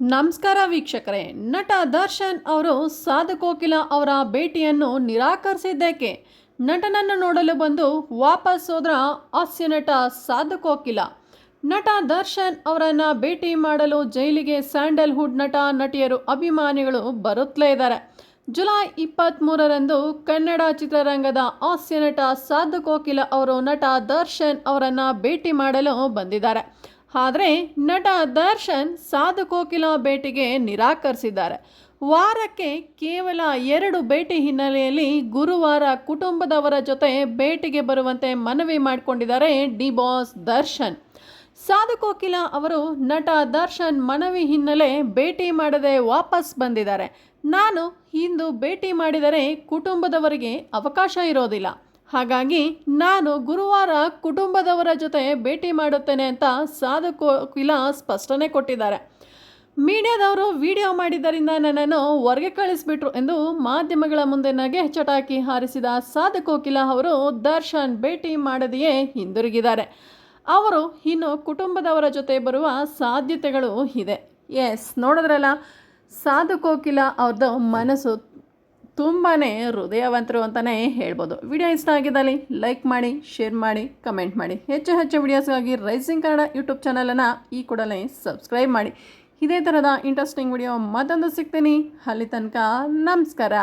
ನಮಸ್ಕಾರ ವೀಕ್ಷಕರೇ, ನಟ ದರ್ಶನ್ ಅವರು ಸಾಧು ಕೋಕಿಲ ಅವರ ಭೇಟಿಯನ್ನು ನಿರಾಕರಿಸಿದ್ದೇಕೆ ನಟನನ್ನು ನೋಡಲು ಬಂದು ವಾಪಸ್ ಹೋದ್ರ ಹಾಸ್ಯ ನಟ ಸಾಧು ಕೋಕಿಲ. ನಟ ದರ್ಶನ್ ಅವರನ್ನು ಭೇಟಿ ಮಾಡಲು ಜೈಲಿಗೆ ಸ್ಯಾಂಡಲ್ವುಡ್ ನಟ ನಟಿಯರು ಅಭಿಮಾನಿಗಳು ಬರುತ್ತಲೇ ಇದ್ದಾರೆ. ಜುಲೈ ಇಪ್ಪತ್ತ್ಮೂರರಂದು ಕನ್ನಡ ಚಿತ್ರರಂಗದ ಹಾಸ್ಯ ನಟ ಸಾಧು ಕೋಕಿಲ ಅವರು ನಟ ದರ್ಶನ್ ಅವರನ್ನು ಭೇಟಿ ಮಾಡಲು ಬಂದಿದ್ದಾರೆ. ಆದರೆ ನಟ ದರ್ಶನ್ ಸಾಧು ಕೋಕಿಲ ಭೇಟಿಗೆ ನಿರಾಕರಿಸಿದ್ದಾರೆ. ವಾರಕ್ಕೆ ಕೇವಲ ಎರಡು ಭೇಟಿ ಹಿನ್ನೆಲೆಯಲ್ಲಿ ಗುರುವಾರ ಕುಟುಂಬದವರ ಜೊತೆ ಭೇಟಿಗೆ ಬರುವಂತೆ ಮನವಿ ಮಾಡಿಕೊಂಡಿದ್ದಾರೆ ಡಿ ಬಾಸ್ ದರ್ಶನ್. ಸಾಧು ಕೋಕಿಲ ಅವರು ನಟ ದರ್ಶನ್ ಮನವಿ ಹಿನ್ನೆಲೆ ಭೇಟಿ ಮಾಡದೆ ವಾಪಸ್ ಬಂದಿದ್ದಾರೆ. ನಾನು ಇಂದು ಭೇಟಿ ಮಾಡಿದರೆ ಕುಟುಂಬದವರಿಗೆ ಅವಕಾಶ ಇರೋದಿಲ್ಲ. ಹಾಗಾಗಿ ನಾನು ಗುರುವಾರ ಕುಟುಂಬದವರ ಜೊತೆ ಭೇಟಿ ಮಾಡುತ್ತೇನೆ ಅಂತ ಸಾಧು ಕೋಕಿಲ ಸ್ಪಷ್ಟನೆ ಕೊಟ್ಟಿದ್ದಾರೆ. ಮೀಡಿಯಾದವರು ವಿಡಿಯೋ ಮಾಡಿದ್ದರಿಂದ ನನ್ನನ್ನು ಹೊರಗೆ ಕಳಿಸ್ಬಿಟ್ರು ಎಂದು ಮಾಧ್ಯಮಗಳ ಮುಂದೆ ನಗೆ ಚಟಾಕಿ ಹಾರಿಸಿದ ಸಾಧು ಕೋಕಿಲ ಅವರು ದರ್ಶನ್ ಭೇಟಿ ಮಾಡದೆಯೇ ಹಿಂದಿರುಗಿದ್ದಾರೆ. ಅವರು ಇನ್ನು ಕುಟುಂಬದವರ ಜೊತೆ ಬರುವ ಸಾಧ್ಯತೆಗಳು ಇದೆ. ಎಸ್, ನೋಡಿದ್ರಲ್ಲ? ಸಾಧು ಕೋಕಿಲ ಅವ್ರದ್ದು ಮನಸ್ಸು ತುಂಬಾ ಹೃದಯವಂತರು ಅಂತಲೇ ಹೇಳ್ಬೋದು. ವಿಡಿಯೋ ಇಷ್ಟ ಆಗಿದ್ದಲ್ಲಿ ಲೈಕ್ ಮಾಡಿ ಶೇರ್ ಮಾಡಿ ಕಮೆಂಟ್ ಮಾಡಿ. ಹೆಚ್ಚು ಹೆಚ್ಚು ವಿಡಿಯೋಸ್ಗಾಗಿ ರೈಸಿಂಗ್ ಕನ್ನಡ ಯೂಟ್ಯೂಬ್ ಚಾನಲನ್ನು ಈ ಕೂಡಲೇ ಸಬ್ಸ್ಕ್ರೈಬ್ ಮಾಡಿ. ಇದೇ ಥರದ ಇಂಟ್ರೆಸ್ಟಿಂಗ್ ವಿಡಿಯೋ ಮತ್ತೊಂದು ಸಿಗ್ತೀನಿ. ಅಲ್ಲಿ ತನಕ ನಮಸ್ಕಾರ.